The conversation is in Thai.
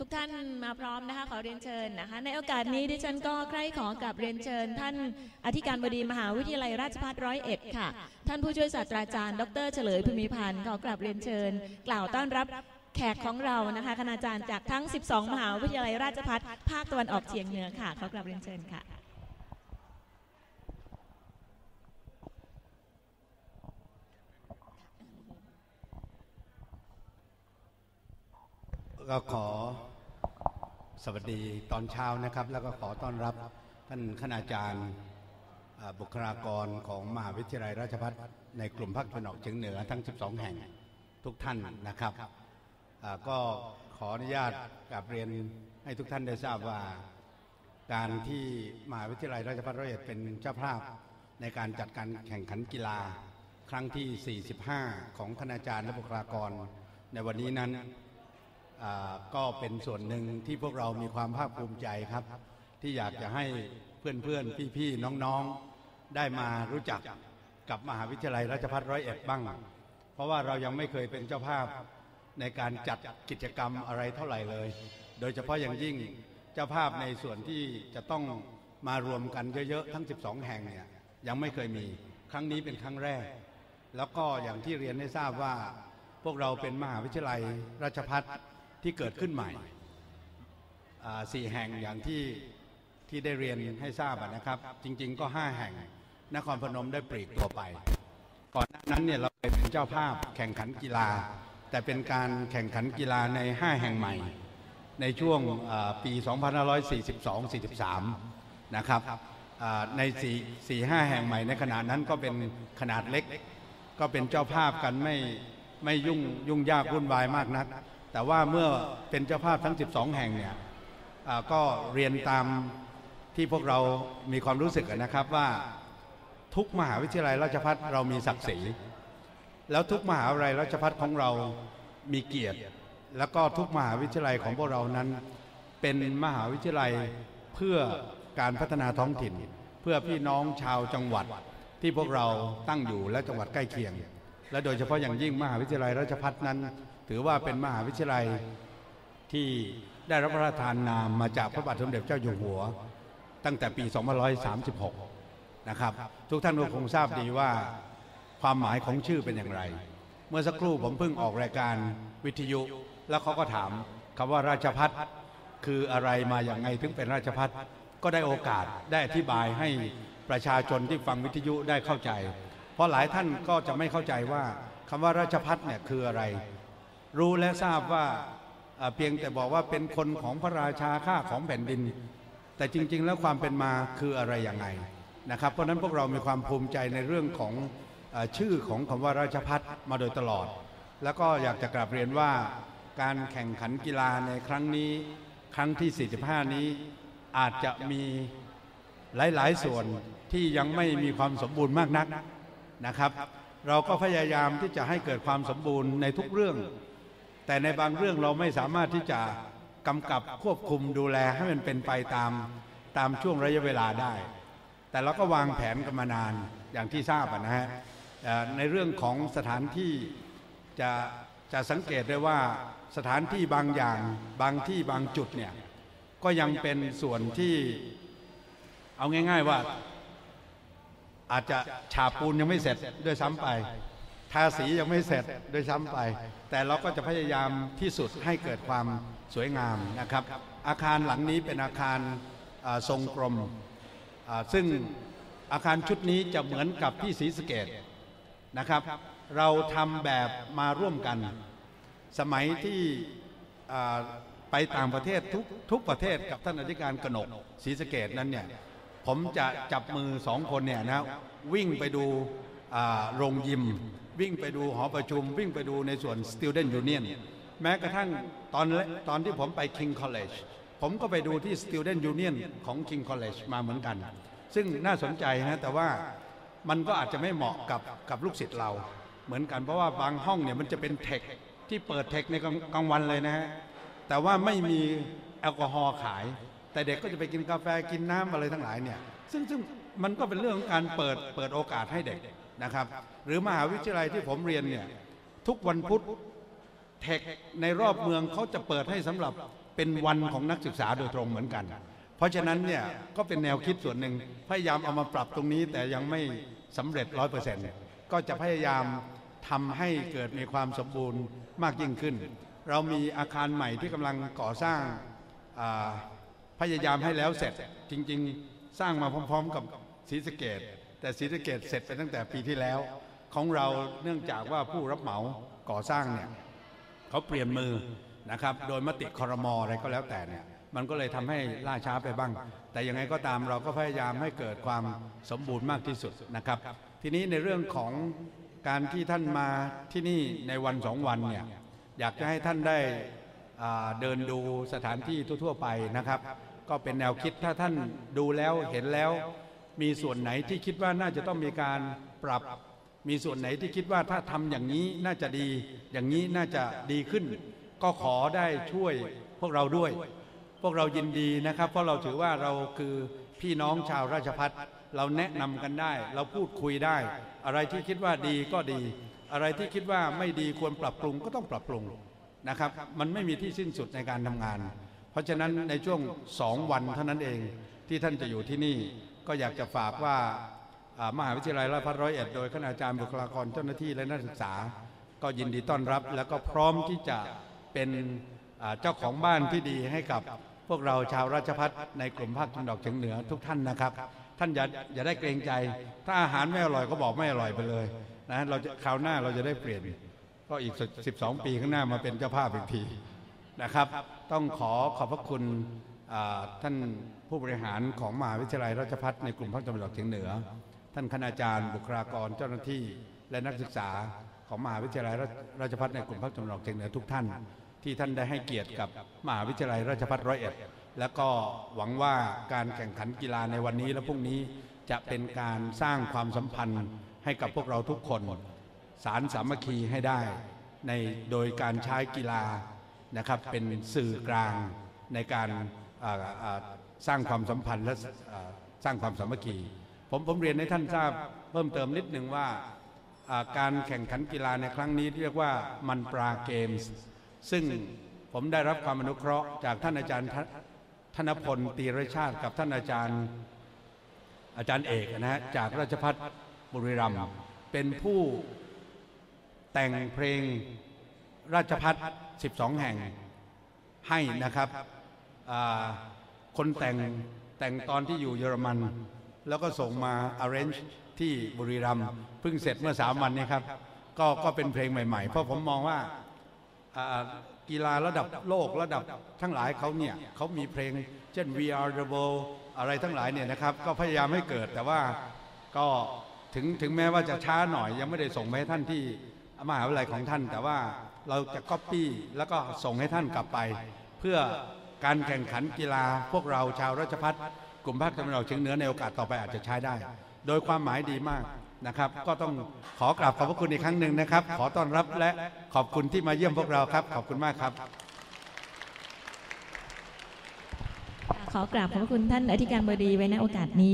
ทุกท่านมาพร้อมนะคะขอเรียนเชิญนะคะ ในโอกาสนี้ดิฉันก็ใคร่ขอกลับเรียนเชิญ ท่านอธิการบดีมหาวิทยาลัยราชภัฏร้อยเอ็ดค่ะ ท่านผู้ช่วยศาสตราจารย์ ดรเฉลยภูมิพันธ์ขอกลับเรียนเชิญ กล่าวต้อนรับแขกของเรานะคะคณาจารย์จากทั้ง 12 มหาวิทยาลัยราชภัฏภาคตะวันออกเฉียงเหนือค่ะขอกลับเรียนเชิญค่ะก็ขอ สวัสดีตอนเช้านะครับ แล้วก็ขอต้อนรับท่านคณาจารย์บุคลากรของมหาวิทยาลัยราชภัฏในกลุ่มภาคตะวันออกเฉียงเหนือทั้ง 12 แห่งทุกท่านนะครับก็ขออนุญาตกราบเรียนให้ทุกท่านได้ทราบว่า การที่มหาวิทยาลัยราชภัฏร้อยเอ็ดเป็นเจ้าภาพในการจัดการแข่งขันกีฬาครั้งที่ 45 ของคณาจารย์และบุคลากรในวันนี้นั้น ก็เป็นส่วนหนึ่งที่พวกเรามีความภาคภูมิใจครับ ที่อยากจะให้เพื่อนๆ พี่ๆ น้องๆ ได้มารู้จักกับมหาวิทยาลัยราชภัฏร้อยเอ็ดบ้าง เพราะว่าเรายังไม่เคยเป็นเจ้าภาพในการจัดกิจกรรมอะไรเท่าไหร่เลย โดยเฉพาะอย่างยิ่งเจ้าภาพในส่วนที่จะต้องมารวมกันเยอะๆ ทั้ง 12 แห่งเนี่ยยังไม่เคยมีครั้งนี้เป็นครั้งแรก แล้วก็อย่างที่เรียนให้ทราบว่าพวกเราเป็นมหาวิทยาลัยราชภัฏ ที่เกิดขึ้นใหม่สี่แห่งอย่างที่ที่ได้เรียนให้ทราบนะครับ จริง ๆ ก็ห้าแห่งนครพนมได้ปลีกตัวไป ก่อนหน้านั้นเนี่ยเราเป็นเจ้าภาพแข่งขันกีฬา แต่เป็นการแข่งขันกีฬาใน5แห่งใหม่ ในช่วงอ่าปี 2542-43 นะครับอ่าใน4 4 5แห่งใหม่ในขณะนั้นก็เป็นขนาดเล็ก ก็เป็นเจ้าภาพกันไม่ไม่ยุ่งยุ่งยากวุ่นวายมากนัก แต่ว่าเมื่อเป็นเจ้าภาพทั้ง 12 แห่งเนี่ยก็เรียนตามที่พวกเรามีความรู้สึกนะครับว่าทุกมหาวิทยาลัยราชภัฏเรามีศักดิ์ศรีแล้วทุกมหาวิทยาลัยราชภัฏของเรามีเกียรติ แล้วก็ทุกมหาวิทยาลัยของพวกเรานั้น เป็นมหาวิทยาลัยเพื่อการพัฒนาท้องถิ่น เพื่อพี่น้องชาวจังหวัดที่พวกเราตั้งอยู่และจังหวัดใกล้เคียง และโดยเฉพาะอย่างยิ่งมหาวิทยาลัยราชภัฏนั้น ถือว่าเป็นมหาวิทยาลัยที่ได้รับพระราชทานนามมาจากพระบาทสมเด็จเจ้าอยู่หัว ตั้งแต่ปี2536 นะครับ ทุกท่านก็คงทราบดีว่าความหมายของชื่อเป็นอย่างไร เมื่อสักครู่ผมเพิ่งออกรายการวิทยุ แล้วเขาก็ถามคำว่าราชพัฒคืออะไรมาอย่างไงถึงเป็นราชพัฒก็ได้โอกาสได้อธิบายให้ประชาชนที่ฟังวิทยุได้เข้าใจ เพราะหลายท่านก็จะไม่เข้าใจว่าคำว่าราชพัฒเนี่ยคืออะไร รู้และทราบว่าเพียงแต่บอกว่าเป็นคนของพระราชาข้าของแผ่นดิน แต่จริง ๆ แล้วความเป็นมาคืออะไรอย่างไงนะครับ เพราะนั้นพวกเรามีความภูมิใจในเรื่องของอชื่อของคำว่าราชพัฒมาโดยตลอด แล้วก็อยากจะกราบเรียนว่าการแข่งขันกีฬาในครั้งนี้ครั้งที่ 45 นี้อาจจะมีหลาย ๆ ส่วนที่ยังไม่มีความสมบูรณ์มากนักนะครับ เราก็พยายามที่จะให้เกิดความสมบูรณ์ในทุกเรื่อง แต่ในบางเรื่องเราไม่สามารถที่จะกำกับควบคุมดูแลให้มันเป็นไปตามตามช่วงระยะเวลาได้ แต่เราก็วางแผนกันมานานอย่างที่ทราบนะฮะในเรื่องของสถานที่จะจะสังเกตได้ว่าสถานที่บางอย่างบางที่บางจุดเนี่ยก็ยังเป็นส่วนที่เอาง่าย ๆว่า อาจจะฉาบปูนยังไม่เสร็จด้วยซ้ำไป ทาสียังไม่เสร็จด้วยซ้ำไป แต่เราก็จะพยายามที่สุดให้เกิดความสวยงามนะครับ อาคารหลังนี้เป็นอาคารทรงกลมซึ่งอาคารชุดนี้จะเหมือนกับที่ศรีสเกดนะครับ เราทำแบบมาร่วมกัน สมัยที่ไปต่างประเทศทุกทุกประเทศกับท่านอธิการกนกศรีสเกดนั้นเนี่ยผมจะจับมือสองคนเนี่ยนะวิ่งไปดูโรงยิม วิ่งไปดูหอประชุม วิ่งไปดูในส่วน Student Union แม้กระทั่งตอนตอนที่ผมไป King College ผมก็ไปดูที่ Student Union ของ King College มาเหมือนกัน ซึ่งน่าสนใจนะแต่ว่ามันก็อาจจะไม่เหมาะกับกับลูกศิษย์เรา เหมือนกันเพราะว่าบางห้องเนี่ยมันจะเป็นเทคที่เปิดเทคในกลางกลางวันเลยนะฮะแต่ว่าไม่มีแอลกอฮอล์ขาย แต่เด็กก็จะไปกินกาแฟกินน้ำอะไรทั้งหลายเนี่ยซึ่งซึ่งมันก็เป็นเรื่องของการเปิดเปิดโอกาสให้เด็ก นะครับ หรือมหาวิทยาลัยที่ผมเรียนเนี่ยทุกวันพุธเทคในรอบเมืองเขาจะเปิดให้สำหรับเป็นวันของนักศึกษาโดยตรงเหมือนกัน เพราะฉะนั้นเนี่ยก็เป็นแนวคิดส่วนหนึ่งพยายามเอามาปรับตรงนี้แต่ยังไม่สำเร็จร้อยเปอร์เซ็นต์ก็จะพยายามทำให้เกิดมีความสมบูรณ์มากยิ่งขึ้น เรามีอาคารใหม่ที่กำลังก่อสร้างพยายามให้แล้วเสร็จจริง ๆ สร้างมาพร้อม ๆ กับศรีสะเกด แต่ศรีสะเกดเสร็จไปตั้งแต่ปีที่แล้ว ของเราเนื่องจากว่าผู้รับเหมาก่อสร้างเนี่ยเขาเปลี่ยนมือนะครับ โดยมติคอรมออะไรก็แล้วแต่เนี่ยมันก็เลยทำให้ล่าช้าไปบ้าง แต่ยังไงก็ตามเราก็พยายามให้เกิดความสมบูรณ์มากที่สุดนะครับ ทีนี้ในเรื่องของการที่ท่านมาที่นี่ในวันสองวันเนี่ยอยากจะให้ท่านได้เดินดูสถานที่ทั่วๆไปนะครับ ก็เป็นแนวคิดถ้าท่านดูแล้วเห็นแล้ว มีส่วนไหนที่คิดว่าน่าจะต้องมีการปรับ มีส่วนไหนที่คิดว่าถ้าทำอย่างนี้น่าจะดี อย่างนี้น่าจะดีขึ้น ก็ขอได้ช่วยพวกเราด้วย พวกเรายินดีนะครับ เพราะเราถือว่าเราคือพี่น้องชาวราชพัฒเราแนะนำกันได้ เราพูดคุยได้ อะไรที่คิดว่าดีก็ดี อะไรที่คิดว่าไม่ดีควรปรับปรุงก็ต้องปรับปรุงนะครับ มันไม่มีที่สิ้นสุดในการทำงาน เพราะฉะนั้นในช่วงสองวันเท่านั้นเองที่ท่านจะอยู่ที่นี่ ก็อยากจะฝากว่ามหาวิทยาลัยราชภัฏร้อยเอ็ดโดยคณาจารย์บุคลากรเจ้าหน้าที่และนักศึกษา ก็ยินดีต้อนรับ แล้วก็พร้อมที่จะเป็นเจ้าของบ้านที่ดีให้กับพวกเราชาวราชพัฒในกลุ่มภาคตะวันออกเฉียงเหนือทุกท่านนะครับ ท่านอย่าอย่าได้เกรงใจ ถ้าอาหารไม่อร่อยก็บอกไม่อร่อยไปเลยนะเราจะคราวหน้าเราจะได้เปลี่ยนก็อีก 12 ปีข้างหน้ามาเป็นเจ้าภาพอีกทีนะครับ ต้องขอขอบพระคุณท่าน ผู้บริหารของมหาวิทยาลัยราชภัฏในกลุ่มภาคตะวันออกเฉียงเหนือ ท่านคณาจารย์ บุคลากรเจ้าหน้าที่ และนักศึกษาของมหาวิทยาลัยราชราชภัฏในกลุ่มภาคตะวันออกเฉียงเหนือทุกท่าน ที่ท่านได้ให้เกียรติกับมหาวิทยาลัยราชภัฏร้อยเอ็ดและก็หวังว่าการแข่งขันกีฬาในวันนี้และพรุ่งนี้จะเป็นการสร้างความสัมพันธ์ให้กับพวกเราทุกคนสารสามัคคีให้ได้ ในโดยการใช้กีฬานะครับเป็นสื่อกลางในการอ่า สร้างความสัมพันธ์และสร้างความสามัคคีผมผมเรียนให้ท่านทราบเพิ่มเติมนิดหนึ่งว่าการแข่งขันกีฬาในครั้งนี้เรียกว่ามันปราเกมส์ซึ่งผมได้รับความอนุเคราะห์จากท่านอาจารย์ธนพลตีรชาติกับท่านอาจารย์อาจารย์เอกนะฮะจากราชพัฒบุรีรัมย์เป็นผู้แต่งเพลงราชพัฒ12 แห่งให้นะครับ คนแต่งแต่งตอนที่อยู่เยอรมัน แล้วก็ส่งมา arrange ที่บุรีรัมย์เพิ่งเสร็จเมื่อสามวันนี้ครับ ก็ก็เป็นเพลงใหม่ ๆ เพราะผมมองว่ากีฬาระดับโลกระดับทั้งหลายเขาเนี่ยเขามีเพลง เช่น We Are the World อะไรทั้งหลายเนี่ยนะครับ ก็พยายามให้เกิดแต่ว่าก็ถึงถึงแม้ว่าจะช้าหน่อยยังไม่ได้ส่งไปให้ท่านที่มหาวิทยาลัยของท่าน แต่ว่าเราจะก๊อปปี้แล้วก็ส่งให้ท่านกลับไป เพื่อ การแข่งขันกีฬาพวกเราชาวราชพัฒกลุ่มภาคตะวันออกเฉียงเหนือในโอกาสต่อไปอาจจะใช้ได้ โดยความหมายดีมากนะครับ ก็ต้องขอกราบขอบพระคุณอีกครั้งหนึ่งนะครับ ขอต้อนรับและขอบคุณที่มาเยี่ยมพวกเราครับ ขอบคุณมากครับ ขอกราบขอบพระคุณท่านอธิการบดีไว้ในโอกาสนี้